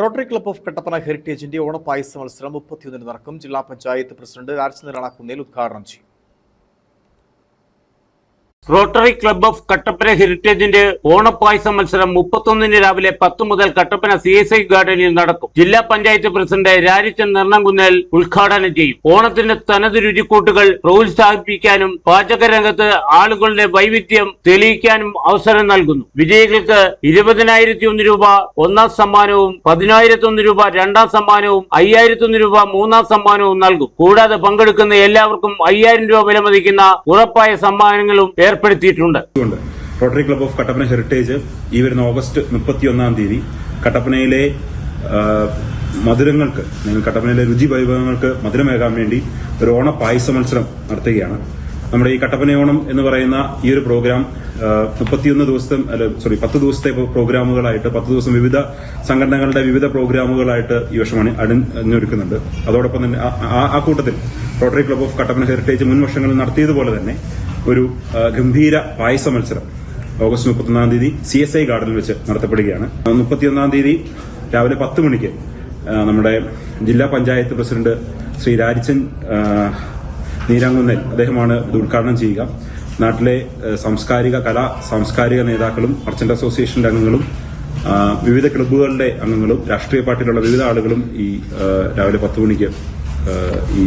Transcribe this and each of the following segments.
Rotary club of Kattappana ഹെറിറ്റേജിന്റെ ഓണപ്പായസ മത്സരം മുപ്പത്തിയൊന്നിന് നടക്കും. ജില്ലാ പഞ്ചായത്ത് പ്രസിഡന്റ് രാജചന്ദ്രൻ കുന്നേൽ ഉദ്ഘാടനം ചെയ്യും. റോട്ടറി ക്ലബ്ബ് ഓഫ് കട്ടപ്പന ഹെറിറ്റേജിന്റെ ഓണപ്പായസ മത്സരം മുപ്പത്തൊന്നിന് രാവിലെ പത്ത് മുതൽ കട്ടപ്പന സി എസ് ഐ ഗാർഡനിൽ നടക്കും. ജില്ലാ പഞ്ചായത്ത് പ്രസിഡന്റ് രാജിച്ചൻ നിർണംകുന്നേൽ ഉദ്ഘാടനം ചെയ്യും. ഓണത്തിന്റെ തനത് രുചിക്കൂട്ടുകൾ പ്രോത്സാഹിപ്പിക്കാനും പാചകരംഗത്ത് ആളുകളുടെ വൈവിധ്യം തെളിയിക്കാനും അവസരം നൽകുന്നു. വിജയികൾക്ക് ഇരുപതിനായിരത്തി ഒന്ന് രൂപ ഒന്നാം സമ്മാനവും പതിനായിരത്തി ഒന്ന് രൂപ രണ്ടാം സമ്മാനവും അയ്യായിരത്തി ഒന്ന് രൂപ മൂന്നാം സമ്മാനവും നൽകും. കൂടാതെ പങ്കെടുക്കുന്ന എല്ലാവർക്കും അയ്യായിരം രൂപ വിലമതിക്കുന്ന ഉറപ്പായ സമ്മാനങ്ങളും ഏർപ്പെടുത്തിയിട്ടുണ്ട്. Rotary club of Kattappana heritage ഈ വരുന്ന ഓഗസ്റ്റ് മുപ്പത്തി ഒന്നാം തീയതി കട്ടപ്പനയിലെ മധുരങ്ങൾക്ക് അല്ലെങ്കിൽ കട്ടപ്പനയിലെ രുചി വൈഭവങ്ങൾക്ക് മധുരമേകാൻ വേണ്ടി ഒരു ഓണ പായസ മത്സരം നടത്തുകയാണ്. നമ്മുടെ ഈ കട്ടപ്പന ഓണം എന്ന് പറയുന്ന ഈ ഒരു പ്രോഗ്രാം മുപ്പത്തിയൊന്ന് ദിവസത്തെ അല്ല സോറി പത്ത് ദിവസത്തെ പ്രോഗ്രാമുകളായിട്ട് പത്ത് ദിവസം വിവിധ സംഘടനകളുടെ വിവിധ പ്രോഗ്രാമുകളായിട്ട് ഈ വർഷം അണി അണിഞ്ഞൊരുക്കുന്നുണ്ട്. അതോടൊപ്പം തന്നെ ആ കൂട്ടത്തിൽ Rotary club of Kattappana heritage മുൻ വർഷങ്ങളിൽ നടത്തിയതുപോലെ തന്നെ ഒരു ഗംഭീര പായസ മത്സരം. ഓഗസ്റ്റ് മുപ്പത്തൊന്നാം തീയതി സി എസ് ഐ ഗാർഡനിൽ വെച്ച് നടത്തപ്പെടുകയാണ്. മുപ്പത്തിയൊന്നാം തീയതി രാവിലെ പത്ത് മണിക്ക് നമ്മുടെ ജില്ലാ പഞ്ചായത്ത് പ്രസിഡന്റ് ശ്രീ രാജിച്ചൻ നീരാങ്കുന്നൽ അദ്ദേഹമാണ് ഇത് ഉദ്ഘാടനം ചെയ്യുക. നാട്ടിലെ സാംസ്കാരിക കലാ സാംസ്കാരിക നേതാക്കളും മർച്ചന്റ് അസോസിയേഷന്റെ അംഗങ്ങളും വിവിധ ക്ലബ്ബുകളുടെ അംഗങ്ങളും രാഷ്ട്രീയ പാർട്ടിയിലുള്ള വിവിധ ആളുകളും ഈ രാവിലെ പത്ത് മണിക്ക് ഈ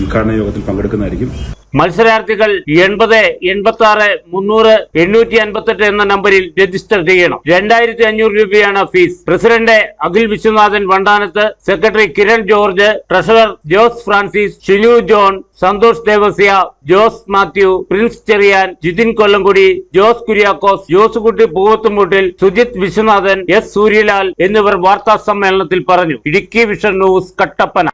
ഉദ്ഘാടന യോഗത്തിൽ പങ്കെടുക്കുന്നതായിരിക്കും. മത്സരാർത്ഥികൾ എൺപത് എൺപത്തി ആറ് മുന്നൂറ് എണ്ണൂറ്റി അൻപത്തെട്ട് എന്ന നമ്പറിൽ രജിസ്റ്റർ ചെയ്യണം. രണ്ടായിരത്തി അഞ്ഞൂറ് രൂപയാണ് fees. President Akhil Viswanathan Vandanath secretary Kiran George treasurer Jose Francis Shinu John Santhosh Devasya Jose Mathew Prince Cheriyan Jithin Kollamkudi Jose Kuriakose Josekutty Poovathumoottil Sujith Viswanathan S Suryalal എന്നിവർ വാർത്താ സമ്മേളനത്തിൽ പറഞ്ഞു. Idukki vision news Kattappana.